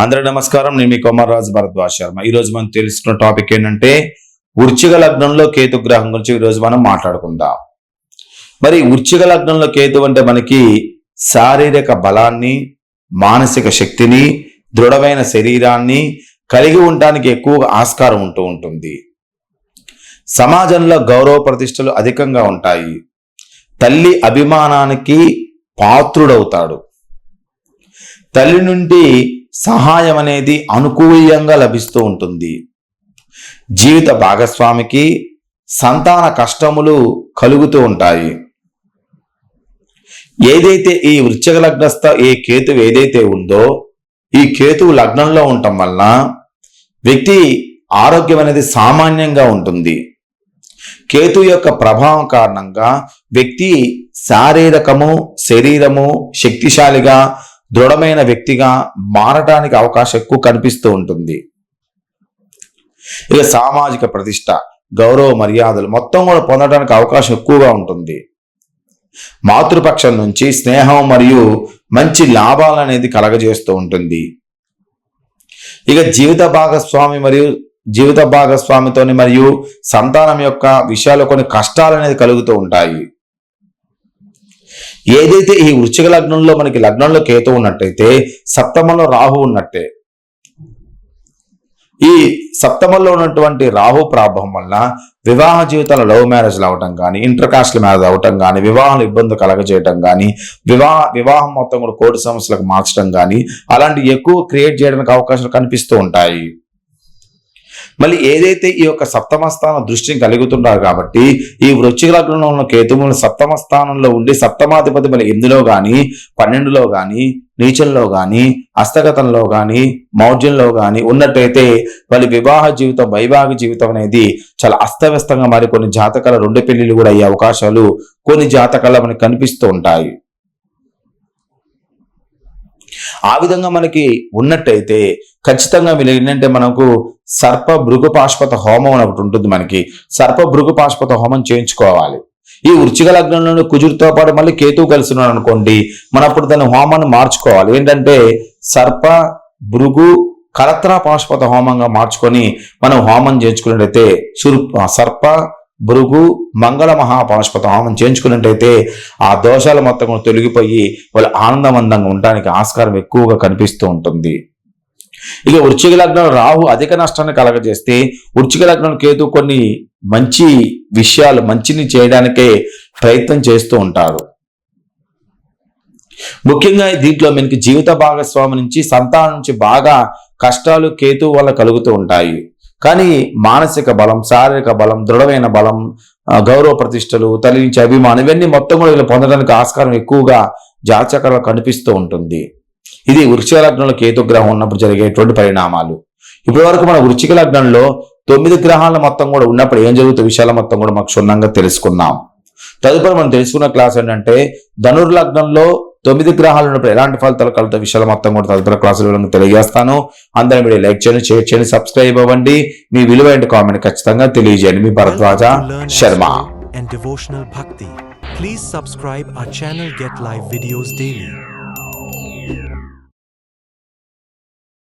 అందరూ నమస్కారం. నేను మీ కుమార్రాజు భరద్వాజ్ శర్మ. ఈ రోజు మనం తెలుసుకున్న టాపిక్ ఏంటంటే వృచ్చిక లగ్నంలో కేతు గ్రహం గురించి ఈ రోజు మనం మాట్లాడుకుందాం. మరి వృచ్చిక లగ్నంలో కేతు అంటే మనకి శారీరక బలాన్ని మానసిక శక్తిని దృఢమైన శరీరాన్ని కలిగి ఉండడానికి ఎక్కువగా ఆస్కారం ఉంటూ ఉంటుంది. సమాజంలో గౌరవ ప్రతిష్టలు అధికంగా ఉంటాయి. తల్లి అభిమానానికి పాత్రుడవుతాడు. తల్లి నుండి సహాయం అనేది అనుకూలంగా లభిస్తూ ఉంటుంది. జీవిత భాగస్వామికి సంతాన కష్టములు కలుగుతూ ఉంటాయి. ఏదైతే ఈ వృశ్చిక లగ్నస్థ ఈ కేతువు ఏదైతే ఉందో ఈ కేతువు లగ్నంలో ఉండటం వల్ల వ్యక్తి ఆరోగ్యం అనేది సామాన్యంగా ఉంటుంది. కేతు యొక్క ప్రభావం కారణంగా వ్యక్తి శారీరకము శరీరము శక్తిశాలిగా దృఢమైన వ్యక్తిగా మారటానికి అవకాశం ఎక్కువ కనిపిస్తూ ఉంటుంది. ఇక సామాజిక ప్రతిష్ట గౌరవ మర్యాదలు మొత్తం కూడా పొందడానికి అవకాశం ఎక్కువగా ఉంటుంది. మాతృపక్షం నుంచి స్నేహం మరియు మంచి లాభాలు అనేది కలగజేస్తూ ఉంటుంది. ఇక జీవిత భాగస్వామి మరియు జీవిత భాగస్వామితోని మరియు సంతానం యొక్క విషయాలు కొన్ని కష్టాలు అనేది కలుగుతూ ఉంటాయి. ఏదైతే ఈ వృశ్చిక లగ్నంలో మనకి లగ్నంలో కేతు ఉన్నట్టయితే సప్తమంలో రాహు ఉన్నట్టే. ఈ సప్తమంలో ఉన్నటువంటి రాహు ప్రాభవం వల్ల వివాహ జీవితంలో లవ్ మ్యారేజ్లు అవటం కానీ ఇంటర్ కాస్ట్ల మ్యారేజ్ అవటం కానీ వివాహం ఇబ్బంది కలగజేయటం కానీ వివాహ వివాహం మొత్తం కూడా కోర్టు సమస్యలకు మార్చడం కానీ అలాంటి ఎక్కువ క్రియేట్ చేయడానికి అవకాశాలు కనిపిస్తూ ఉంటాయి. మళ్ళీ ఏదైతే ఈ యొక్క సప్తమ స్థానం దృష్టిని కలుగుతున్నారు కాబట్టి ఈ వృశ్చిక లగ్నంలో ఉన్న కేతువులు సప్తమ స్థానంలో ఉండి సప్తమాధిపతి మళ్ళీ ఇందులో కానీ పన్నెండులో కానీ నీచంలో కానీ హస్తగతంలో కానీ మౌర్యంలో కానీ ఉన్నట్టయితే వాళ్ళ వివాహ జీవితం వైవాహిక జీవితం అనేది చాలా అస్తవ్యస్తంగా మరి కొన్ని జాతకాల రెండు పెళ్ళిళ్ళు కూడా అయ్యే అవకాశాలు కొన్ని జాతకాల మనకు కనిపిస్తూ ఉంటాయి. ఆ విధంగా మనకి ఉన్నట్టయితే ఖచ్చితంగా మీరు ఏంటంటే మనకు సర్ప భృగుపాష్పత హోమం అని ఒకటి ఉంటుంది మనకి. సర్ప భృగుపాష్పత హోమం చేయించుకోవాలి. ఈ వృచ్చిక లగ్నంలోని కుజుడితో పాటు మళ్ళీ కేతువు కలిసి ఉన్నాడు అనుకోండి మనం అప్పుడు దాని హోమాన్ని మార్చుకోవాలి. ఏంటంటే సర్ప భృగు కలత్ర పాష్పత హోమంగా మార్చుకొని మనం హోమం చేయించుకున్నట్టయితే సుర్ప సర్ప భృగు మంగళ మహాపాష్పత హోమం చేయించుకున్నట్టయితే ఆ దోషాలు మొత్తం తొలగిపోయి వాళ్ళు ఆనందమందంగా ఉండడానికి ఆస్కారం ఎక్కువగా కనిపిస్తూ ఉంటుంది. ఇక వృచ్చిక లగ్నం రాహు అధిక నష్టాన్ని కలగజేస్తే వృచ్చిక లగ్నం కేతు కొన్ని మంచి విషయాలు మంచిని చేయడానికే ప్రయత్నం చేస్తూ ఉంటారు. ముఖ్యంగా దీంట్లో మనకి జీవిత భాగస్వామి నుంచి సంతానం నుంచి బాగా కష్టాలు కేతు వల్ల కలుగుతూ ఉంటాయి. కానీ మానసిక బలం శారీరక బలం దృఢమైన బలం గౌరవ ప్రతిష్టలు తల్లి అభిమానం ఇవన్నీ మొత్తం కూడా వీళ్ళు పొందడానికి ఆస్కారం ఎక్కువగా జాతకాలలో కనిపిస్తూ ఉంటుంది. ఇది వృక్ష లగ్నంలో కేతు గ్రహం ఉన్నప్పుడు జరిగేటువంటి పరిణామాలు. ఇప్పటి వరకు మన వృశ్చిక లగ్నంలో తొమ్మిది గ్రహాల మొత్తం కూడా ఉన్నప్పుడు ఏం జరుగుతుంది? విషయాల మొత్తం కూడా మాకు క్షుణ్ణంగా తెలుసుకున్నాం తదుపరి మనం తెలుసుకున్న క్లాస్ ఏంటంటే ధనుర్ లగ్నంలో తొమ్మిది గ్రహాలు ఉన్నప్పుడు ఎలాంటి ఫలితాలు కలుగుతాయి విషయాలు మొత్తం కూడా తదుపరి క్లాసులో తెలియజేస్తాను అందరం వీడియో లైక్ చేయండి షేర్ చేయండి సబ్స్క్రైబ్ అవ్వండి మీ విలువైన కామెంట్ ఖచ్చితంగా తెలియజేయండి మీ Bharadwaj Sharma and devotional bhakti. Please subscribe our channel Get Live videos daily.